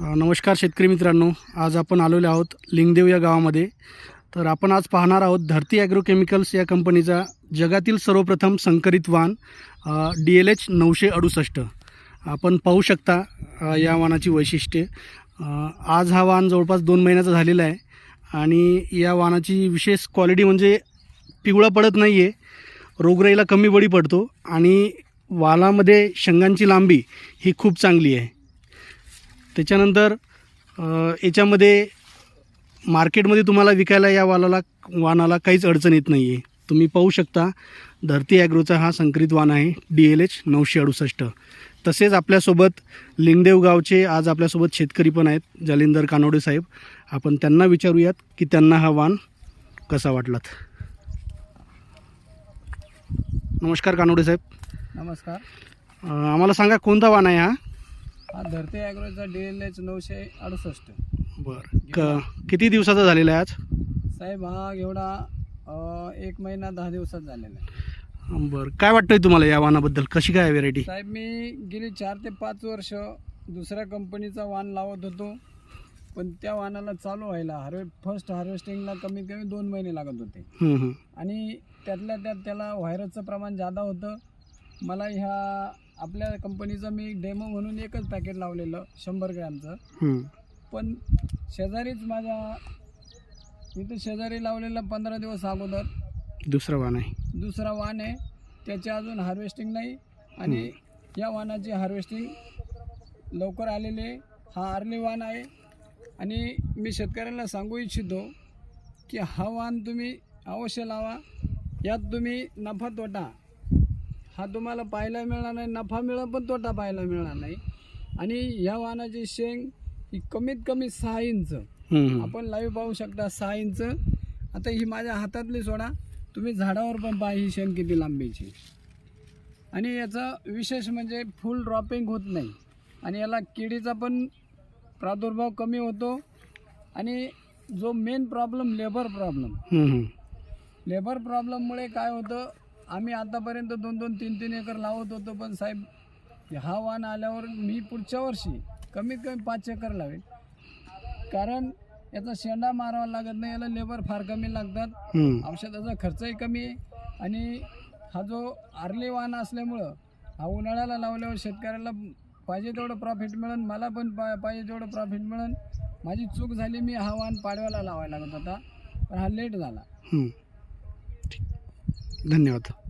नमस्कार शेतकरी मित्रांनो. आज आपण आलेलो आहोत लिंगदेव या गावामध्ये. तर आपण आज पाहणार आहोत धरती ॲग्रोकेमिकल्स या कंपनीचा जगातील सर्वप्रथम संकरित वाहन डी एल एच नऊशे अडुसष्ट. आपण पाहू शकता या वाहनाची वैशिष्ट्ये. आज हा वाहन जवळपास दोन महिन्याचा झालेला आहे आणि या वाहनाची विशेष क्वालिटी म्हणजे पिवळा पडत नाही आहे रोगराईला कमी बळी पडतो आणि वालामध्ये शंगांची लांबी ही खूप चांगली आहे. त्याच्यानंतर याच्यामध्ये मार्केटमध्ये तुम्हाला विकायला या वालाला वाणाला काहीच अडचण येत नाही आहे तुम्ही पाहू शकता धरती ॲग्रोचा हा संकरित वाण आहे डी एल एच नऊशे अडुसष्ट. तसेच आपल्यासोबत लिंगदेव गावचे आज आपल्यासोबत शेतकरी पण आहेत जालिंदर कानोडे साहेब. आपण त्यांना विचारूयात की त्यांना हा वाण कसा वाटलात? नमस्कार कानोडे साहेब. नमस्कार. आम्हाला सांगा कोणता वाण आहे हा? हा धरती ॲग्रोचा डी एल एच नऊशे अडुसष्ट. बरं. क किती दिवसाचा झालेला आहे आज? साहेब हा एवढा अ, एक महिना दहा दिवसात झालेला आहे. बरं. काय वाटतंय तुम्हाला या वाणाबद्दल कशी काय व्हेरायटी साहेब मी गेली चार ते पाच वर्ष दुसऱ्या कंपनीचा वाण लावत होतो. पण त्या वाणाला चालू व्हायला हार्वे फर्स्ट हार्वेस्टिंगला कमीत कमी दोन महिने लागत होते. आणि त्यातल्या त्यात त्याला व्हायरसचं प्रमाण जादा होतं. मला ह्या आपल्या कंपनीचं मी डेमो म्हणून एकच पॅकेट लावलेलं शंभर ग्रॅमचं. पण शेजारीच माझ्या इथं शेजारी लावलेला पंधरा दिवस अगोदर. दुसरा वाण आहे. दुसरा वाण आहे. त्याची अजून हार्वेस्टिंग नाही. आणि या वाणाची हार्वेस्टिंग लवकर आलेली आहे. हा अर्ली वाण आहे. आणि मी शेतकऱ्यांना सांगू इच्छितो की हा वाण तुम्ही अवश्य लावा. यात तुम्ही नफा तोटा हा तुम्हाला पाहायला मिळणार नाही नफा मिळणार पण तोटा पाहायला मिळणार नाही. आणि या वाणाची शेंग ही कमीत कमी सहा इंच. आपण लाईव्ह पाहू शकता सहा इंच. आता ही माझ्या हातातली सोडा. तुम्ही झाडावर पण पहा ही शेण किती लांबीची. आणि याचा विशेष म्हणजे फुल ड्रॉपिंग होत नाही. आणि याला किडीचा पण प्रादुर्भाव कमी होतो. आणि जो main problem labour problem. Labour प्रॉब्लेममुळे काय होतं आम्ही आतापर्यंत दोन दोन तीन तीन एकर लावत होतो पण साहेब हा वाण आल्यावर मी पुढच्या वर्षी कमीत कमी पाच एकर लावेल कारण याचा शेंडा मारावा लागत नाही याला लेबर फार कमी लागतात. औषधाचा खर्चही कमी आहे आणि हा जो आर्ली वाण असल्यामुळं हा उन्हाळ्याला लावल्यावर शेतकऱ्याला पाहिजे तेवढं प्रॉफिट मिळेल मला पण पा पाहिजे तेवढं प्रॉफिट मिळेल माझी चूक झाली मी हा वाण पाडव्याला लावायला लागत होता पण हा लेट झाला. धन्यवाद.